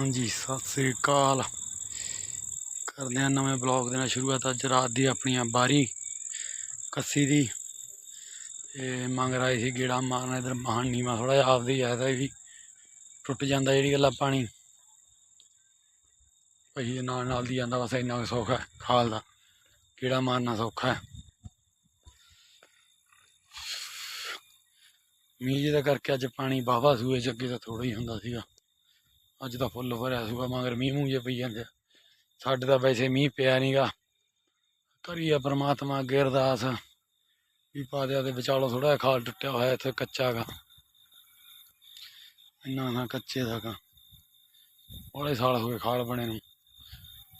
ਹਾਂਜੀ, ਸਤਿ ਸ੍ਰੀ ਅਕਾਲ। ਕਰਦੇ ਹਾਂ ਨਵੇਂ ਬਲੌਗ ਦੇ ਨਾਲ ਸ਼ੁਰੂਆਤ। ਅੱਜ ਰਾਤ ਦੀ ਆਪਣੀਆਂ ਬਾਰੀ ਕੱਸੀ ਦੀ। ਤੇ ਮੰਗ ਰਾਈ ਸੀ ਗੇੜਾ ਮਾਰਨਾ, ਇਧਰ ਮਹਾਨ ਨੀਵਾ ਥੋੜਾ ਜਿਹਾ ਆਪਦੇ ਹੀ ਆਇਆ ਵੀ। ਟੁੱਟ ਜਾਂਦਾ ਜਿਹੜੀ ਗੱਲਾਂ ਪਾਣੀ। ਪਈ ਦੇ ਨਾਲ ਨਾਲ ਦੀ ਜਾਂਦਾ, ਬਸ ਇੰਨਾ ਕੁ ਸੌਖਾ ਹੈ, ਖਾਲ ਦਾ। ਗੇੜਾ ਮਾਰਨਾ ਸੌਖਾ ਹੈ। ਮੀਂਹ ਜਿਹਦਾ ਕਰਕੇ ਅੱਜ ਪਾਣੀ ਵਾਹਵਾ ਸੂਏ ਚ ਅੱਗੇ ਤਾਂ ਥੋੜਾ ਹੀ ਹੁੰਦਾ ਸੀਗਾ। ਅੱਜ ਤਾਂ ਫੁੱਲ ਭਰਿਆ ਸੀਗਾ, ਮਗਰ ਮੀਂਹ ਮੂੰਹ ਜੇ ਪਈ ਜਾਂਦੇ ਆ। ਸਾਡੇ ਤਾਂ ਵੈਸੇ ਮੀਂਹ ਪਿਆ ਨਹੀਂਗਾ ਕਰੀਏ ਪਰਮਾਤਮਾ ਅੱਗੇ ਅਰਦਾਸ, ਵੀ ਪਾਦਿਆ ਦੇ ਵਿਚਾਲੋ ਥੋੜਾ ਜਿਹਾ ਖਾਲ ਟੁੱਟਿਆ ਹੋਇਆ ਇੱਥੇ ਕੱਚਾ ਗਾ। ਇੰਨਾ ਨਾ ਕੱਚੇ ਦਾ ਗਾ। ਬੜੇ ਸਾਲ ਹੋ ਗਏ ਖਾਲ ਬਣੇ ਨੂੰ।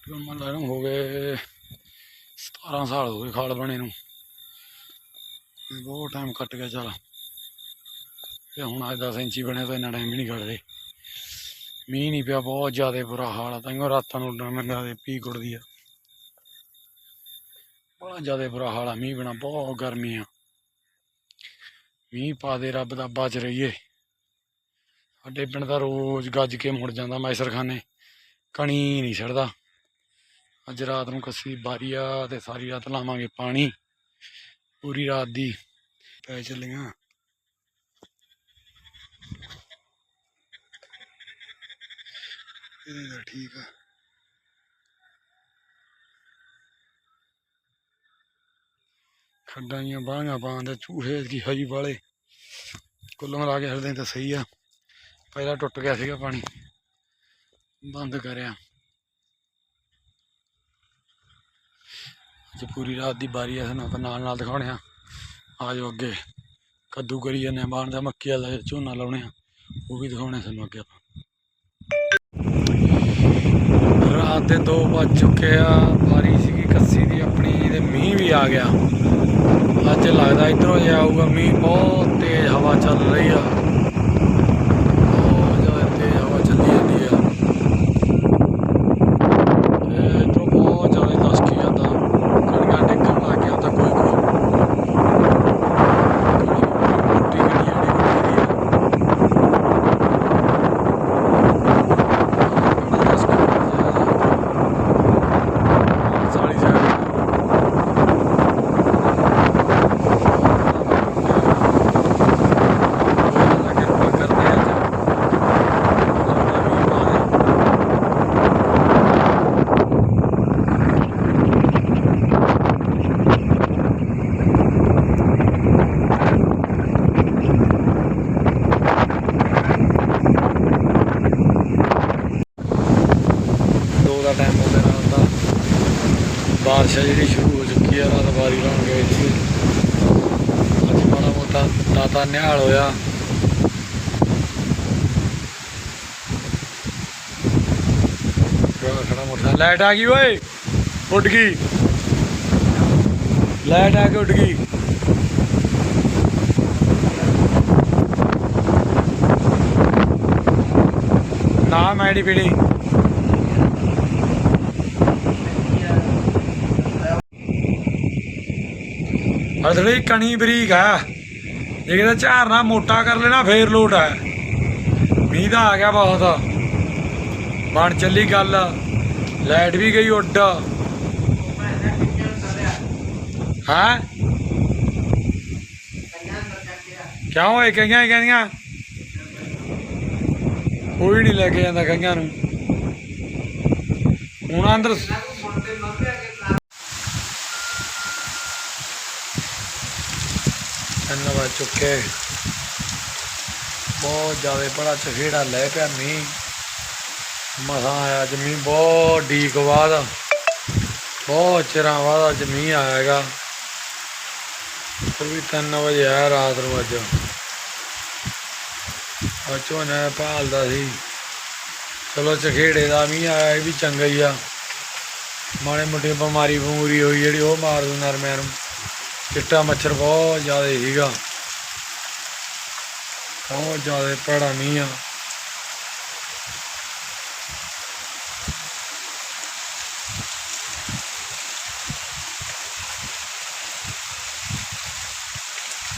ਫਿਰ ਮੰਨ ਲਾ ਨੂੰ ਹੋ ਗਏ 17 ਸਾਲ ਹੋ ਗਏ ਖਾਲ ਬਣੇ ਨੂੰ। ਬਹੁਤ ਟਾਈਮ ਕੱਟ ਗਿਆ ਚੱਲ। ਤੇ ਹੁਣ ਅੱਜ 10 ਇੰਚੀ ਬਣਿਆ ਤਾਂ ਇੰਨਾ ਟਾਈਮ ਵੀ ਨਹੀਂ ਕੱਢਦੇ ਮੀਂਹ ਨਹੀਂ ਪਿਆ, ਬਹੁਤ ਜ਼ਿਆਦਾ ਬੁਰਾ ਹਾਲ ਆ। ਤਾਂ ਰਾਤਾਂ ਨੂੰ ਉੱਡਣ ਮੈਨੂੰ ਦੇ ਪੀ ਕੁੜਦੀ ਆ। ਬੜਾ ਜ਼ਿਆਦਾ ਬੁਰਾ ਹਾਲ ਆ, ਮੀਂਹ ਬਿਨਾ ਬਹੁਤ ਗਰਮੀ ਆ। ਮੀਂਹ ਪਾ ਦੇ, ਰੱਬ ਦਾ ਬਚ ਰਹੀਏ। ਸਾਡੇ ਪਿੰਡ ਦਾ ਰੋਜ਼ ਗੱਜ ਕੇ ਮੁੜ ਜਾਂਦਾ, ਮੈਸਰਖਾਨੇ। ਕਣੀ ਨਹੀਂ ਛੱਡਦਾ। ਅੱਜ ਰਾਤ ਨੂੰ ਕੱਸੀ ਬਾਰੀ ਆ, ਤੇ ਸਾਰੀ ਰਾਤ ਲਾਵਾਂਗੇ ਪਾਣੀ। ਪੂਰੀ ਰਾਤ ਦੀ ਪੈ ਚੱਲੀਆਂ। ਇਹਦੇ ਠੀਕ ਆ। ਖੱਡਾਂ ਦੀਆਂ ਬਾਹਾਂ ਪਾਉਂਦੇ ਚੂਹੇ ਦੀ ਹਈ ਵਾਲੇ। ਕੁੱਲ ਮਿਲਾ ਕੇ ਹਰਦੇ ਤਾਂ ਸਹੀ ਆ। ਪਹਿਲਾਂ ਟੁੱਟ ਗਿਆ ਸੀਗਾ ਪਾਣੀ। ਬੰਦ ਕਰਿਆ। ਅੱਜ ਪੂਰੀ ਰਾਤ ਦੀ ਬਾਰੀ ਆ ਸਾਨੂੰ ਆਪਾਂ ਨਾਲ ਨਾਲ ਦਿਖਾਉਣੇ ਆ। ਆ ਜਾਓ ਅੱਗੇ। ਕੱਦੂ ਕਰੀ ਜਾਂਦੇ ਆ ਬਾਣ ਦਾ ਮੱਕੀ ਵਾਲਾ ਝੋਨਾ ਲਾਉਣੇ ਆ, ਉਹ ਵੀ ਦਿਖਾਉਣੇ ਸਾਨੂੰ ਅੱਗੇ ਆਪਾਂ। ਰਾਤ ਦੇ 2 ਵੱਜ ਚੁੱਕੇ ਆ ਬਾਰੀ ਸੀਗੀ ਕੱਸੀ ਦੀ ਆਪਣੀ ਤੇ ਮੀਂਹ ਵੀ ਆ ਗਿਆ। ਅੱਜ ਲੱਗਦਾ ਇਧਰੋਂ ਜੇ ਆਊਗਾ, ਮੀਂਹ ਬਹੁਤ ਤੇਜ਼ ਹਵਾ ਚੱਲ ਰਹੀ ਆ ਬਹੁਤ ਜ਼ਿਆਦਾ ਤੇਜ਼ ਹਵਾ ਚੱਲੀ ਜਾਂਦੀ ਆ ਤੇ ਇਧਰੋਂ ਬਹੁਤ ਜ਼ਿਆਦਾ ਦਸਕੀ ਜਾਂਦਾ ਕਣੀਆਂ ਡਿੱਗਣ ਲੱਗ ਗਿਆ ਤਾਂ ਕੋਈ ਕੋਈ ਟੁੱਟੀ ਗਈ ਜਿਹੜੀ ਟੁੱਟੀ ਆ ਸਾਲੀ ਸਾਹਿਬ ਦੋ ਦਾ ਟਾਈਮ ਹੋ ਗਿਆ ਰਾਤ ਦਾ ਬਾਰਿਸ਼ ਜਿਹੜੀ ਸ਼ੁਰੂ ਹੋ ਚੁੱਕੀ ਹੈ ਰਾਤ ਬਾਰੀ ਲਾਉਣ ਗਏ ਸੀ ਅੱਜ ਮਾੜਾ ਮੋਟਾ ਦਾਤਾ ਨਿਹਾਲ ਹੋਇਆ। ਖੜਾ ਮੋਟਾ ਲਾਈਟ ਆ ਗਈ ਓਏ, ਉੱਡ ਗਈ। ਲਾਈਟ ਆ ਕੇ ਉੱਡ ਗਈ। ਨਾ ਮੈਡੀ ਪੀੜੀ ਅਸਲੀ ਕਣੀ ਬਰੀਕ ਆ। ਜੇ ਕਿਤੇ ਝਾਰਨਾ ਮੋਟਾ ਕਰ ਲੈਣਾ, ਫੇਰ ਲੋਟ ਆ। ਮੀਂਹ ਦਾ ਆ ਗਿਆ ਬਹੁਤ। ਬਣ ਚੱਲੀ ਗੱਲ। ਲਾਈਟ ਵੀ ਗਈ ਉੱਡ। ਹਾਂ? ਕਿਉਂ ਹੋਏ ਕਈਆਂ ਹੀ ਕਹਿੰਦੀਆਂ? ਕੋਈ ਨਹੀਂ ਲੈ ਕੇ ਜਾਂਦਾ ਕਈਆਂ ਨੂੰ। ਹੁਣ ਅੰਦਰ ਤਿੰਨ ਵੱਜ ਚੁੱਕੇ। ਬਹੁਤ ਜ਼ਿਆਦਾ ਬੜਾ ਚਖੇੜਾ ਲੈ ਪਿਆ ਮੀਂਹ। ਮਸਾਂ ਆਇਆ ਅੱਜ ਮੀਂਹ ਬਹੁਤ ਡੀਕ ਬਾਅਦ ਬਹੁਤ ਚਿਰਾਂ ਬਾਅਦ ਅੱਜ ਮੀਂਹ ਆਇਆ ਹੈਗਾ। ਫਿਰ ਵੀ 3 ਵਜੇ ਆਇਆ ਰਾਤ ਨੂੰ ਅੱਜ। ਅੱਛੋ ਨੇ ਭਾਲਦਾ ਸੀ। ਚਲੋ ਚਖੇੜੇ ਦਾ ਮੀਂਹ ਆਇਆ, ਇਹ ਵੀ ਚੰਗਾ ਹੀ ਆ। ਮਾੜੇ ਮੋਟੇ ਬਿਮਾਰੀ ਬਮੂਰੀ ਹੋਈ ਜਿਹੜੀ ਉਹ ਮਾਰ ਦਿੰਦਾ ਨਰਮਿਆਂ ਨੂੰ। ਚਿੱਟਾ ਮੱਛਰ ਬਹੁਤ ਜ਼ਿਆਦਾ ਸੀਗਾ। ਬਹੁਤ ਜ਼ਿਆਦਾ ਭੈੜਾ ਮੀਂਹ ਆ।